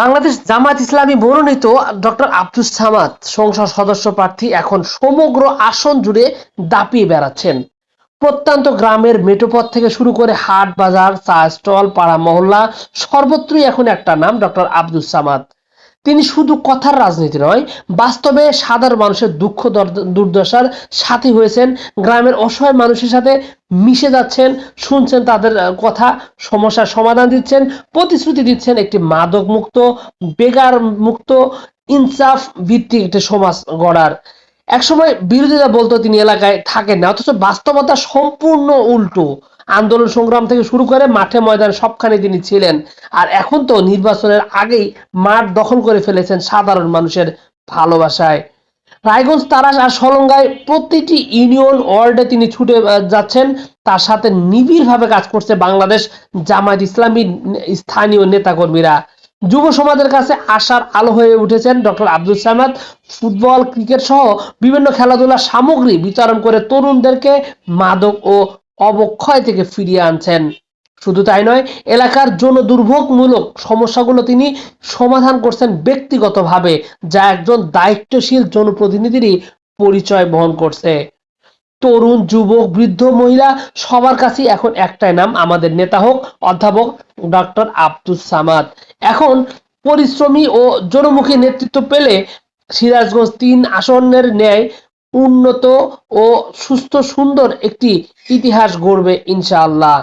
বাংলাদেশ জামাত ইসলামী মনোনীত ডক্টর আব্দুস সামাদ সংসদ সদস্য প্রার্থী এখন সমগ্র আসন জুড়ে দাপিয়ে বেড়াচ্ছেন। প্রত্যন্ত গ্রামের মেটোপথ থেকে শুরু করে হাট বাজার, চা স্টল, পাড়া মহল্লা, সর্বত্রই এখন একটা নাম ডক্টর আব্দুল সামাদ। তিনি শুধু কথার রাজনীতি নয়, বাস্তবে সাধারণ মানুষের দুঃখ দুর্দশার সাথী হয়েছেন, গ্রামের অসহায় মানুষের সাথে মিশে যাচ্ছেন, শুনছেন তাদের কথা, সমস্যার সমাধান দিচ্ছেন, প্রতিশ্রুতি দিচ্ছেন একটি মাদক মুক্ত বেকার মুক্ত, ইনসাফ ভিত্তিক একটি সমাজ গড়ার। একসময় বিরোধীরা বলতো তিনি এলাকায় থাকেন না, অথচ বাস্তবতা সম্পূর্ণ উল্টো। আন্দোলন সংগ্রাম থেকে শুরু করে মাঠে ময়দান সবখানে তিনি ছিলেন। আর এখন তো নির্বাচনের আগেই মাঠ দখল করে ফেলেছেন সাধারণ মানুষের ভালোবাসায়। রায়গঞ্জ, তারাস আর সলঙ্গায় প্রতিটি ইউনিয়ন ওয়ার্ডে তিনি ছুটে যাচ্ছেন। তার সাথে নিবিড়ভাবে কাজ করছে বাংলাদেশ জামায়াত ইসলামী স্থানীয় নেতাকর্মীরা। যুব সমাজের কাছে আশার আলো হয়ে উঠেছেন doctor Abdul Samad. Football, cricket সহ বিভিন্ন খেলাধুলার সামগ্রী বিতরণ করে তরুণদেরকে মাদক ও অবক্ষয় থেকে ফিরিয়ে আনছেন। শুধু তাই নয়, এলাকার জন দুর্ভোগমূলক সমস্যাগুলো তিনি সমাধান করছেন ব্যক্তিগতভাবে, যা একজন দায়িত্বশীল জনপ্রতিনিধিরই পরিচয় বহন করছে। তরুণ, যুবক, বৃদ্ধ, মহিলা, সবার কাছেই এখন একটাই নাম, আমাদের নেতা হোক, অধ্যাপক ডক্টর আব্দুস সামাদ। এখন পরিশ্রমী ও জনমুখী নেতৃত্ব পেলে সিরাজগঞ্জ তিন আসনের ন্যায় উন্নত ও সুস্থ সুন্দর একটি ইতিহাস গড়বে ইনশাআল্লাহ।